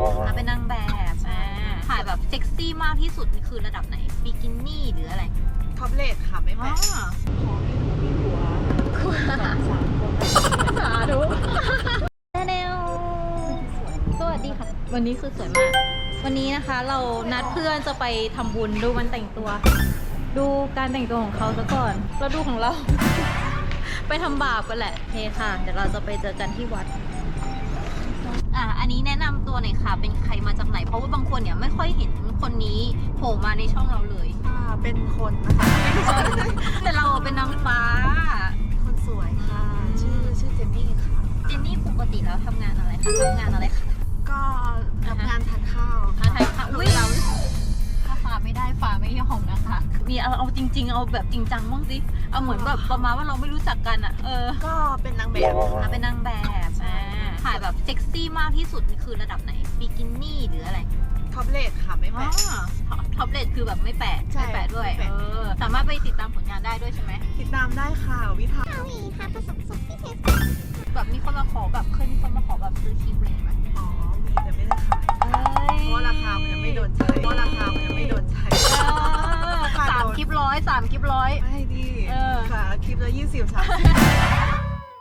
อะเป็นนางแบบอ่าถ่ายแบบเซ็กซี่มากที่สุดนี่คือระดับไหนบิกินี่หรืออะไรท็อปเลทค่ะ ไม่อ๋แปะอขอให้หนูมีผัวสองสามคนสาธุแนวสวัสดีค่ะ วันนี้คือสวยมาก วันนี้นะคะเรานัดเพื่อนจะไปทำบุญดูมันแต่งตัว ดูการแต่งตัวของเขาซะก่อนแล้วดูของเรา ไปทำบาปกันแหละโอเคค่ะ เดี๋ยวเราจะไปเจอกันที่วัด อะอันนี้แนะนำตัวหน่อยค่ะ เป็นใครมาจากไหน เพราะว่าบางคนเนี่ยไม่ค่อยเห็นคนนี้โผล่มาในช่องเราเลยอ่าเป็นคนนะคะไม่ใช่แต่เราเป็นนางฟ้า คนสวยค่ะ ชื่อชื่อเจนนี่ค่ะ เจนนี่ปกติแล้วทำงานอะไรคะทำงานอะไรคะ ก็ทำงานทานข้าวทานไทยค่ะอุ้ยเราถ้าฟ้าไม่ได้ฟ้าไม่ยอมนะคะ มีเอาเอาจริง ๆ เอาแบบจริงจังบ้างสิ เอาเหมือนแบบประมาณว่าเราไม่รู้จักกันอะ เออ ก็เป็นนางแบบอะเป็นนางแบบอ่าถ่าย แบบเซ็กซี่มากที่สุดนี่คือระดับไหนบิกินี่หรืออะไรท็อปเลทค่ะไม่อ๋อแปะท็อปเลทคือแบบไม่แปะใช่ไม่แปะด้วยไม่แปะ เออสามารถไปติดตามผลงานได้ด้วยใช่ไหมติดตามได้ค่ะวิภาแบบมีคนมาขอแบบเคยมีคนมาขอแบบซื้อครีมเลยไหมอ๋อมีแต่ไม่ได้ขายเพราะว่าราคามันยังไม่โดนใช้เพราะราคามันยังไม่โดนใช้เออสามคลิปร้อยสามคลิปร้อย ไม่ดีเออ ค่ะคลิปละยี่สิบสามสิบ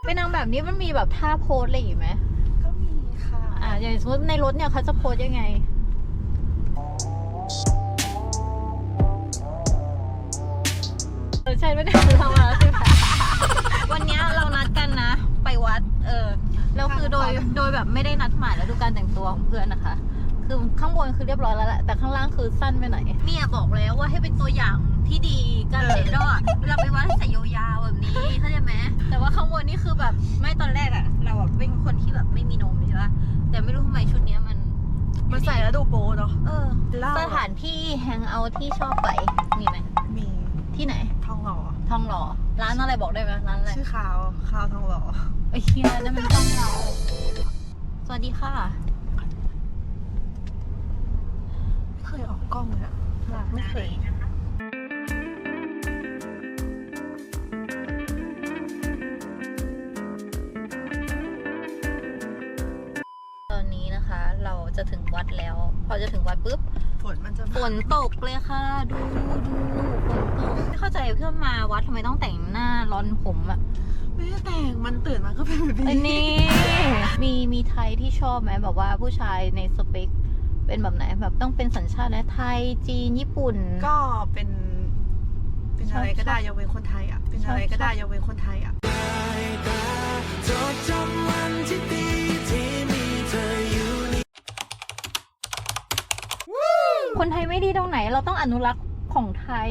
เป็นนางแบบนี้มันมีแบบท่าโพสอะไรอย่างงี้ไหมก็มีค่ะ อ่าอย่างสมมติในรถเนี่ยเขาจะโพสยังไงเออใช่ไม่ได้เรามาแล้วใช่ไหมวันเนี้ยเรานัดกันนะ ไปวัด เออแล้วคือโดยโดยแบบไม่ได้นัดหมายแล้วดูการแต่งตัวของเพื่อนนะคะ คือข้างบนคือเรียบร้อยแล้วแหละแต่ข้างล่างคือสั้นไปหน่อยเนี่ยบอกแล้วว่าให้เป็นตัวอย่างที่ดีการใส่รอดเวลาไปวัดให้ใส่ยาวๆแบบนี้เข้าใจไหมแต่ว่าข้างบนนี่คือแบบไม่ตอนแรกอะเราแบบเป็นคนที่แบบไม่มีนมใช่ปะแต่ไม่รู้ทำไมชุดเนี้ยมัน มันใส่แล้วดูโป๊เนาะเออเล่าสถานที่แฮงเอาท์ที่ชอบไปมีไหมมีที่ไหน ทองหล่อทองหล่อร้านอะไรบอกได้ไหมร้านอะไรชื่อขาวขาวทองหล่อไอ้เฮียนั่นมันทองหล่อสวัสดีค่ะ ไม่ เคยออกกล้องเลยอะไม่เคยตอนนี้นะคะ เราจะถึงวัดแล้ว พอจะถึงวัดปุ๊บ ฝนมันจะฝนตกเลยค่ะ ดูดูฝนตกไม่เข้าใจเพื่อนมาวัดทำไมต้องแต่งหน้าร้อนผมอะไม่ได้แต่งมันตื่นมาก็เป็นแบบไอ้นี้ นี่มีมีไทยที่ชอบไหมแบบว่าผู้ชายในสเปค เป็นแบบไหนแบบต้องเป็นสัญชาตินะไทยจีนญี่ปุ่น ก็เป็น เป็นอะไรก็ได้ยกเว้นคนไทยอะ เป็นอะไรก็ได้ยกเว้นคนไทยอะคนไทยไม่ดีตรงไหน เราต้องอนุรักษ์ของไทย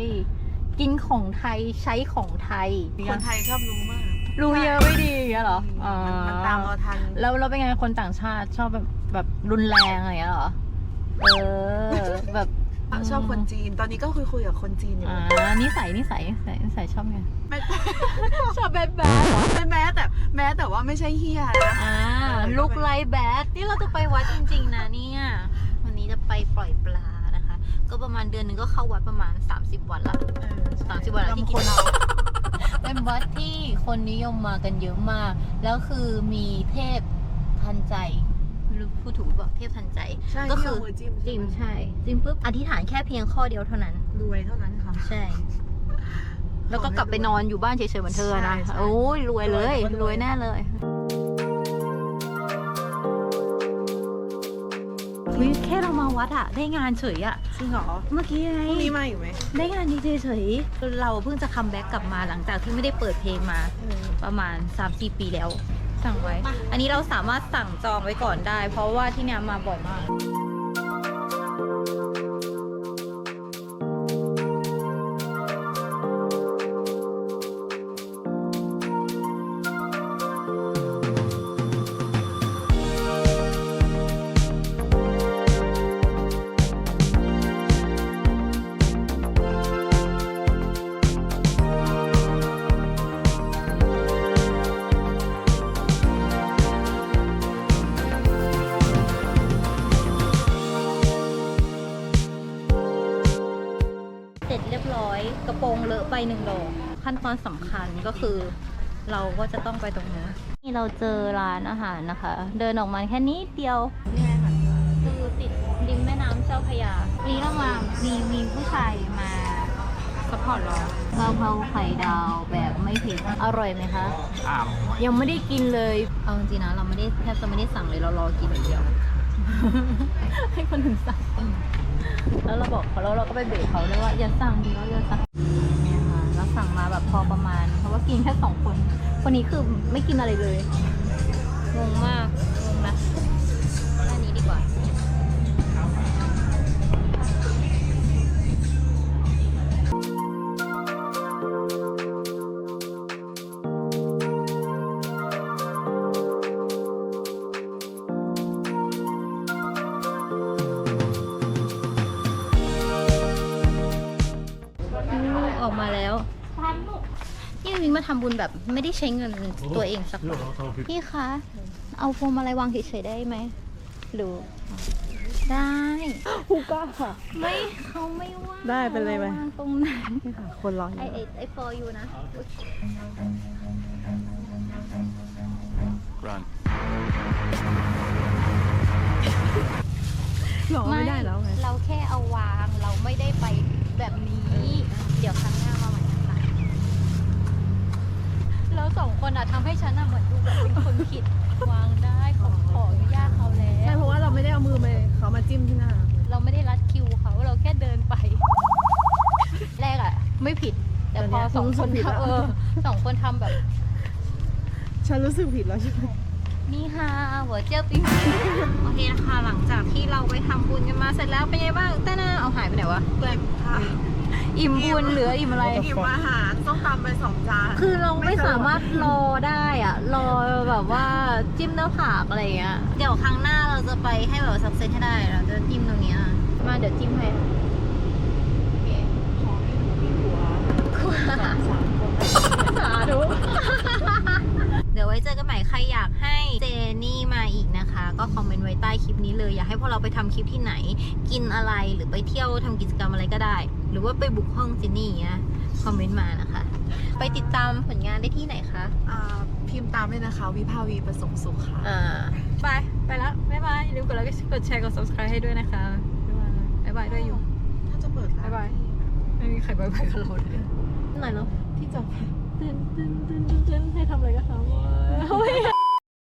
กินของไทยใช้ของไทย คนไทยชอบรู้มาก รู้เยอะไม่ดีอย่างเงี้ยเหรอมันมันตามเราทัน แล้วเราเป็นไงคนต่างชาติชอบแบบแบบรุนแรงอะไรอย่างเงี้ยเหรอ เออ แบบชอบคนจีน ตอนนี้ก็คุยคุยๆกับคนจีนอยู่ อ่านิสัยนิสัยนิสัยนิสัยชอบไงไม่ ชอบแบดแบดเหรอเป็นแม้แต่แม้แต่ว่าไม่ใช่เฮียนะ อ่าลุกไลแบดนี่เราจะไปวัดจริงๆนะเนี่ย วันนี้จะไปปล่อยปลานะคะ ก็ประมาณเดือนหนึงก็เข้าวัดประมาณ 30 วันละ สามสิบวันละที่กินเราเป็นวัดที่คนนิยมมากันเยอะมาก แล้วคือมีเทพทันใจ ไม่รู้พูดถูกหรือเปล่าเทพทันใจ ใช่ก็ที่คือเอามือจิ้มจิ้มใช่ จิ้มปุ๊บอธิษฐานแค่เพียงข้อเดียวเท่านั้น รวยเท่านั้นค่ะ ใช่ แล้วก็กลับไปนอนอยู่บ้านเฉยๆเหมือนเธอนะ ใช่ใช่ โอ้ยรวยเลย รวยรวยรวยแน่เลยเฮ้ยแค่เรามาวัดอะได้งานเฉยอะจริงเหรอเมื่อกี้ไง พรุ่งนี้มาอีกไหมได้งานดีเฉยๆเราเพิ่งจะคัมแบ็กกลับมาหลังจากที่ไม่ได้เปิดเพลงมา เออประมาณ3-4ปีแล้ว สั่งไว้มาอันนี้เราสามารถสั่งจองไว้ก่อนได้ เพราะว่าที่เนี่ยมาบ่อยมาก สร็จเรียบร้อย กระโปรงเลอะไปหนึ่งดอก ขั้นตอนสำคัญก็คือ เราก็จะต้องไปตรงนู้นนี่เราเจอร้านอาหารนะคะ เดินออกมาแค่นี้เดียวนี่ไงค่ะคือติดริมแม่น้ำเจ้าพระยาวันนี้เรามามีมีผู้ชายมาสปอร์ตเรากะเพราไข่ดาวแบบไม่เผ็ดอร่อยไหมคะ อ้าวยังไม่ได้กินเลย เอาจริงๆนะเราไม่ได้แทบจะไม่ได้สั่งเลยเรารอกินอย่างเดียว ให้คนอื่นสั่ง แล้วเราบอกเขาแล้วเราก็ไปเบรกเขาด้วยว่าอย่าสั่งดีแล้วอย่าสั่งเนี่ยค่ะเราสั่งมาแบบพอประมาณ เพราะว่ากินแค่สองคน คนนี้คือไม่กินอะไรเลยงงมาก งมาทำบุญแบบไม่ได้ใช้เงินตัวเองสักบาท พี่คะ เอาพวงมาลัยวางเฉยๆได้ไหมหรือได้ ฮูก้าค่ะ ไม่เขาไม่ว่างได้ไปเลยไหมวางตรงไหนนี่ค่ะ คนรออไอยู่ไอไอ for you นะอุ๊ย run หลอกไม่ได้แล้วไง เราแค่เอาวางเราไม่ได้ไปแบบนี้ เดี๋ยวครั้งหน้ามาใหม่นะคะเรา สองคนอะทำให้ฉันอะเหมือนดูแบบเป็นคนผิดวางได้ขอขออนุญาตเขาแล้ใช่ว เพราะว่าเราไม่ได้เอามือไปเขามาจิ้มที่หน้า เราไม่ได้รัดคิวเขาเราแค่เดินไป แรกอะไม่ผิด แต่พอสองคนทำเออสองคนทำแบบ ฉันรู้สึกผิดแล้วใช่ไหมนี่ค่ะหัวเจียวปิ้งโอเคนะคะหลังจากที่เราไปทำบุญกันมาเสร็จแล้วเป็นไงบ้างต้าหน้าเอาหายไปไหนวะเพื่อนค่ะ อิ่มบุญเหลืออิ่มอะไรกินอาหารต้องตำไปสองจาน คือเราไม่สามารถรอได้อะรอแบบว่าจิ้มหน้าผากอะไรอย่างเงี้ย เดี๋ยวครั้งหน้าเราจะไปให้แบบสักเซตให้ได้ เราจะจิ้มตรงเนี้ยมาเดี๋ยวจิ้มให้โอเคขอให้หนูมีผัวสองสามคนสาธุเดี๋ยวไว้เจอกันใหม่ใครอยากให้เจนี่มาอีกนะคะ ก็คอมเมนต์ไว้ใต้คลิปนี้เลยอยากให้พวกเราไปทำคลิปที่ไหน กินอะไรหรือไปเที่ยวทำกิจกรรมอะไรก็ได้ หรือว่าไปบุกห้องเจนี่อย่างเงี้ยคอมเมนต์มานะคะ ไปติดตามผลงานได้ที่ไหนคะอ่าพิมพ์ตามด้วยนะคะ วิภาวีประสงค์สุขค่ะอ่าบายไปแล้วบ๊ายบายอย่าลืมกดไลค์กดแชร์กด subscribe ให้ด้วยนะคะบ๊ายบายบ๊ายบายด้วยอยู่ถ้าจะเปิดร้นบ๊ายบายไม่มีใครบ๊ายบายกับเราเลยหน่อยเนาะที่จะตื่นตื่นตื่นตื่นให้ทำอะไรก็ทำ